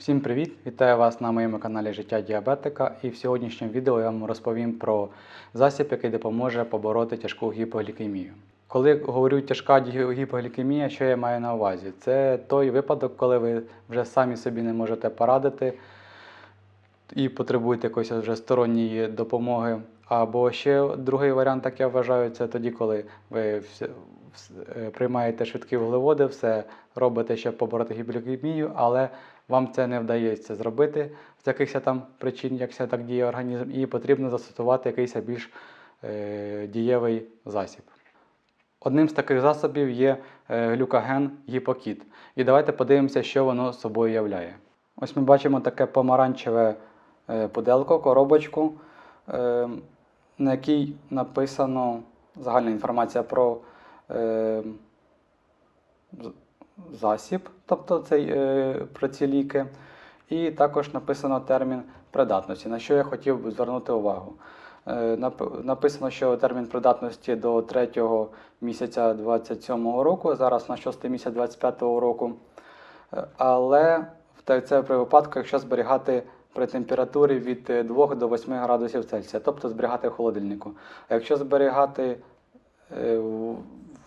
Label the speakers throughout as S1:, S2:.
S1: Всім привіт! Вітаю вас на моєму каналі Життя Діабетика. І в сьогоднішньому відео я вам розповім про засіб, який допоможе побороти тяжку гіпоглікемію. Коли говорю тяжка гіпоглікемія, що я маю на увазі? Це той випадок, коли ви вже самі собі не можете порадити і потребуєте якоїсь вже сторонньої допомоги. Або ще другий варіант, так я вважаю, це тоді, коли ви е, приймаєте швидкі вуглеводи, все робите, щоб побороти гіпоглікемію, але вам це не вдається зробити з якихось там причин, як це так діє організм, і потрібно застосувати якийсь більш е, дієвий засіб. Одним з таких засобів є е, глюкаген гіпокіт. І давайте подивимося, що воно собою являє. Ось ми бачимо таке помаранчеве е, пуделко, коробочку, е, на якій написано загальна інформація про засіб, тобто цей, е, про ці ліки. І також написано термін придатності, на що я хотів би звернути увагу. Е, Написано, що термін придатності до 3 місяця 27 року, зараз на 6 місяць 25 року. Е, Але це при випадку, якщо зберігати при температурі від е, 2 до 8 градусів Цельсія, тобто зберігати в холодильнику. А якщо зберігати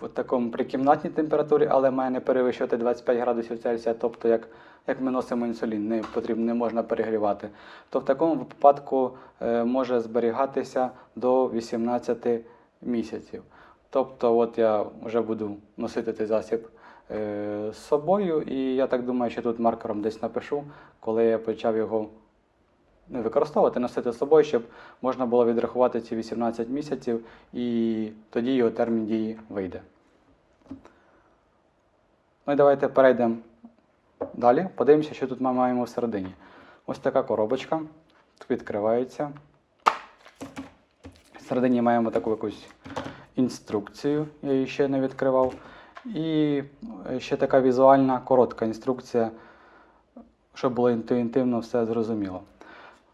S1: в такому при кімнатній температурі, але має не перевищувати 25 градусів Цельсія, тобто як, як ми носимо інсулін, не потрібно, не можна перегрівати, то в такому випадку е, може зберігатися до 18 місяців. Тобто, от я вже буду носити цей засіб е, з собою, і я так думаю, що тут маркером десь напишу, коли я почав його не використовувати, носити з собою, щоб можна було відрахувати ці 18 місяців, і тоді його термін дії вийде. Ну і давайте перейдемо далі. Подивимося, що тут ми маємо всередині. Ось така коробочка. Тут відкривається. Всередині маємо таку якусь інструкцію, я її ще не відкривав. І ще така візуальна коротка інструкція, щоб було інтуїтивно все зрозуміло.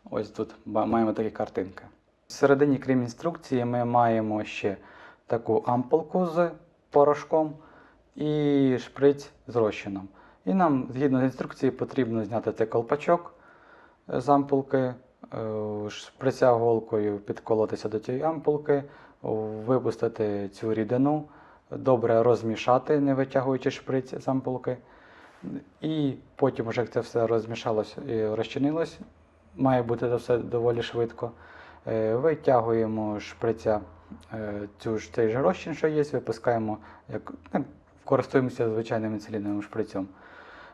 S1: Ось тут маємо такі картинки. Всередині, крім інструкції, ми маємо ще таку ампулку з порошком і шприць з розчином. І нам, згідно з інструкцією, потрібно зняти цей колпачок е, з ампулки, е, шприця голкою підколотися до цієї ампулки, випустити цю рідину, добре розмішати, не витягуючи шприць з ампулки. І потім, як це все розмішалось і розчинилось, має бути це все доволі швидко. Е, Витягуємо шприця цю ж цей же розчин, що є, випускаємо, як ну, користуємося звичайним інсуліновим шприцем.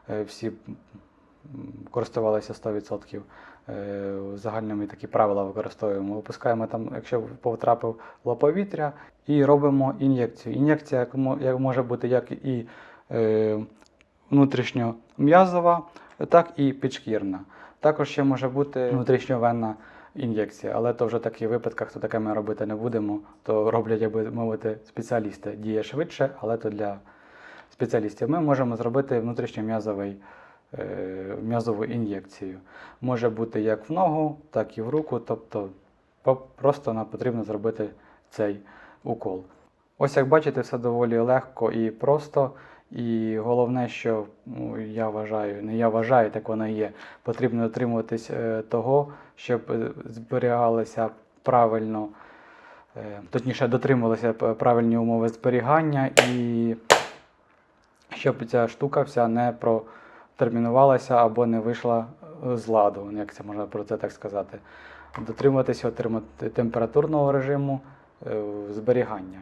S1: Е, Всі користувалися 100%. Е, Загальними такі правила використовуємо. Випускаємо там, якщо потрапив повітря, і робимо ін'єкцію. Ін'єкція може бути як і е, внутрішньом'язова, так і підшкірна. Також ще може бути внутрішньовенна ін'єкція, але то вже в таких випадках, то таке ми робити не будемо, то роблять, як би мовити, спеціалісти. Діє швидше, але то для спеціалістів. Ми можемо зробити внутрішньом'язовий е, м'язову ін'єкцію. Може бути як в ногу, так і в руку, тобто просто нам потрібно зробити цей укол. Ось як бачите, все доволі легко і просто. І головне, що ну, я вважаю, не я вважаю, так воно є. Потрібно дотримуватись е, того, щоб е, зберігалися правильно, е, точніше, дотримувалися правильні умови зберігання і щоб ця штука вся не протермінувалася або не вийшла е, з ладу, як це можна про це так сказати. Дотримуватися температурного режиму е, зберігання.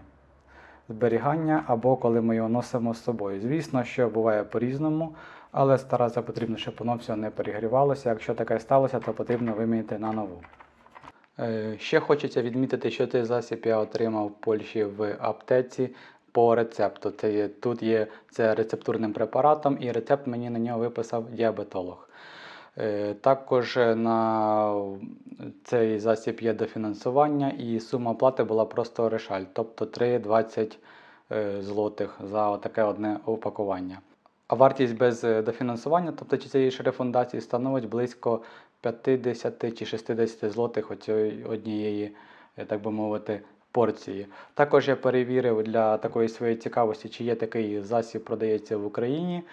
S1: Зберігання або коли ми його носимо з собою. Звісно, що буває по-різному, але старатися потрібно, щоб воно все не перегрівалося. Якщо таке сталося, то потрібно вимінити на нову. Е, Ще хочеться відмітити, що цей засіб я отримав в Польщі в аптеці по рецепту. Це є, тут є це рецептурним препаратом, і рецепт мені на нього виписав діабетолог. Е, Також на цей засіб є дофінансування, і сума оплати була просто решаль, тобто 3,20 е, злотих за таке одне упакування. А вартість без е, дофінансування, тобто цієї ж рефундації, становить близько 50 чи 60 злотих оцієї однієї, е, так би мовити, порції. Також я перевірив для такої своєї цікавості, чи є такий засіб продається в Україні.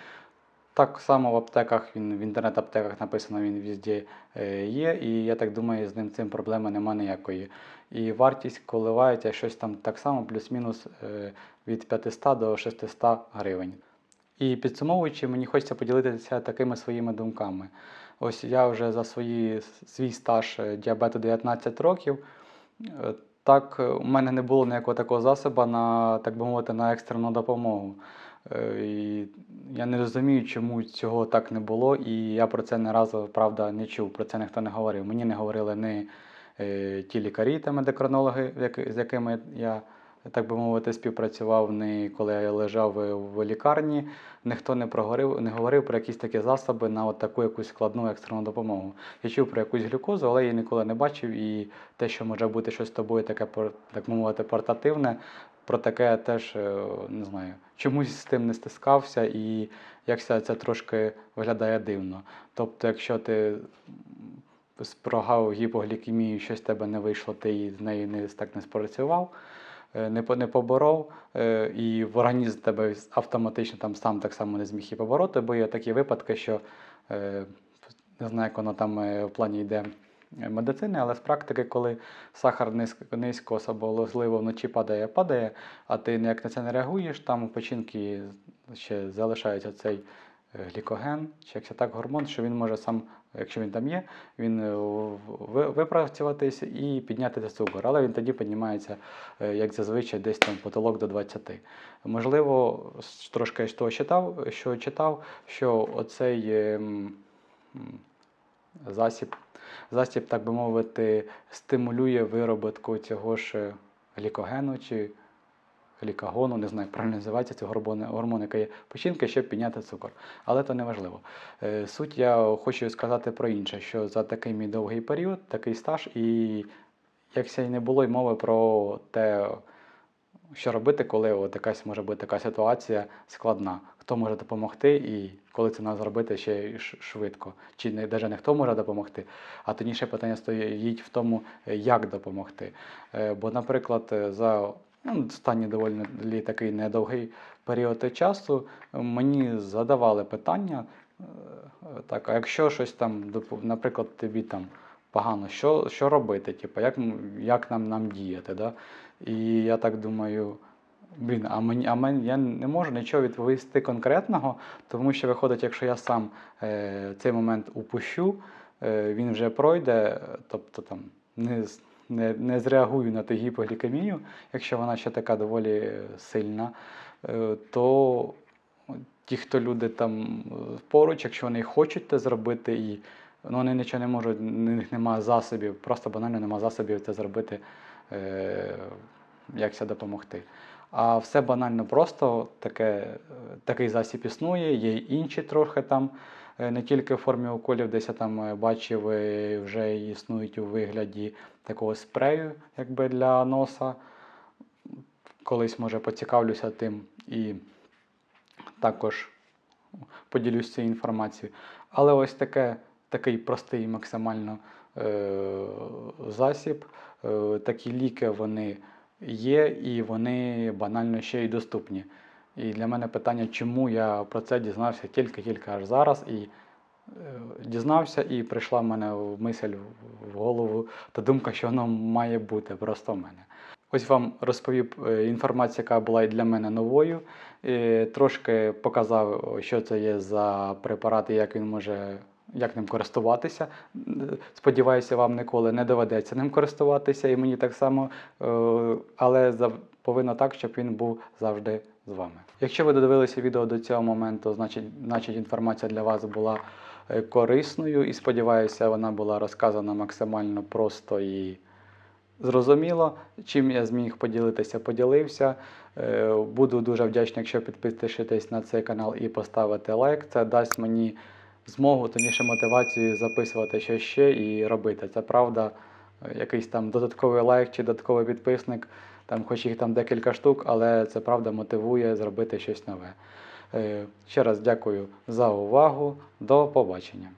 S1: Так само в аптеках, він в інтернет-аптеках написано, він везде е, є, і я так думаю, з ним цим проблеми нема ніякої. І вартість коливається щось там так само, плюс-мінус е, від 500 до 600 гривень. І підсумовуючи, мені хочеться поділитися такими своїми думками. Ось я вже за свої, свій стаж е, діабету 19 років. Так, е, у мене не було ніякого такого засобу на, так би мовити, на екстрену допомогу. Е, І я не розумію, чому цього так не було, і я про це не разу, правда, не чув, про це ніхто не говорив. Мені не говорили ні е, ті лікарі та медикронологи, з якими я, так би мовити, співпрацював, ні коли я лежав в лікарні, ніхто не проговорив, не говорив про якісь такі засоби на от таку якусь складну екстрену допомогу. Я чув про якусь глюкозу, але її ніколи не бачив, і те, що може бути щось з тобою таке, так мовити, портативне, про таке я теж е, не знаю. Чомусь з тим не стискався, і якся це трошки виглядає дивно. Тобто, якщо ти спрогав гіпоглікемію, щось в тебе не вийшло, ти з нею не, так не спрацював, не, поборов, е, і в організм тебе автоматично там сам так само не зміг і побороти, бо є такі випадки, що е, не знаю, як воно там е, в плані йде е, медицини, але з практики, коли сахар низько, низько особливо вночі падає, падає, а ти ніяк на це не реагуєш, там у печінки ще залишається цей е, глікоген, чи як це так, гормон, що він може сам, якщо він там є, він е, в- ви- випрацюватись і підняти цукор. Але він тоді піднімається, е, як зазвичай, десь там потолок до 20. Можливо, трошки того читав, що читав, що оцей засіб, засіб, так би мовити, стимулює вироботку цього ж е, глікогену чи глікагону, не знаю, як правильно називається, це гормони, гормон, який є печінки, щоб підняти цукор. Але це не важливо. Е, Суть я хочу сказати про інше, що за такий мій довгий період, такий стаж, і якся й не було й мови про те, що робити, коли от якась може бути така ситуація складна. Хто може допомогти і коли це треба зробити ще швидко. Чи не навіть не хто може допомогти, а тоді ще питання стоїть в тому, як допомогти. Е, Бо, наприклад, за останній доволі такий недовгий період часу мені задавали питання, е, так, а якщо щось там, наприклад, тобі там погано, що, що робити? Типу, як, як нам, нам діяти? Да? І я так думаю, блін, а мені, а мені я не можу нічого відповісти конкретного, тому що виходить, якщо я сам е, цей момент упущу, е, він вже пройде, тобто там не, не, не зреагую на ту гіпоглікемію, якщо вона ще така доволі е, сильна, е, то ті, хто люди там е, поруч, якщо вони хочуть це зробити, і ну, вони нічого не можуть, у них немає засобів, просто банально немає засобів це зробити, як це допомогти. А все банально просто, таке, такий засіб існує, є інші трохи там, не тільки в формі уколів, десь я там е, бачив, е, вже існують у вигляді такого спрею, якби для носа. Колись, може, поцікавлюся тим і також поділюсь цією інформацією. Але ось таке, такий простий максимально е, засіб, е, такі ліки вони є і вони банально ще й доступні. І для мене питання, чому я про це дізнався тільки-тільки аж зараз. І е, дізнався, і прийшла в мене мисль в голову та думка, що воно має бути просто в мене. Ось вам розповів е, інформацію, яка була і для мене новою. Е, Трошки показав, що це є за препарат і як він може. Як ним користуватися. Сподіваюся, вам ніколи не доведеться ним користуватися, і мені так само, е, але повинно так, щоб він був завжди з вами. Якщо ви додивилися відео до цього моменту, значить, значить інформація для вас була е, корисною і сподіваюся, вона була розказана максимально просто і зрозуміло. Чим я зміг поділитися, поділився. Е, Буду дуже вдячний, якщо підпишетесь на цей канал і поставите лайк. Це дасть мені змогу, тоніше мотивацію записувати щось ще і робити. Це правда, е, якийсь там додатковий лайк чи додатковий підписник, там, хоч їх там декілька штук, але це правда мотивує зробити щось нове. Е, Ще раз дякую за увагу. До побачення.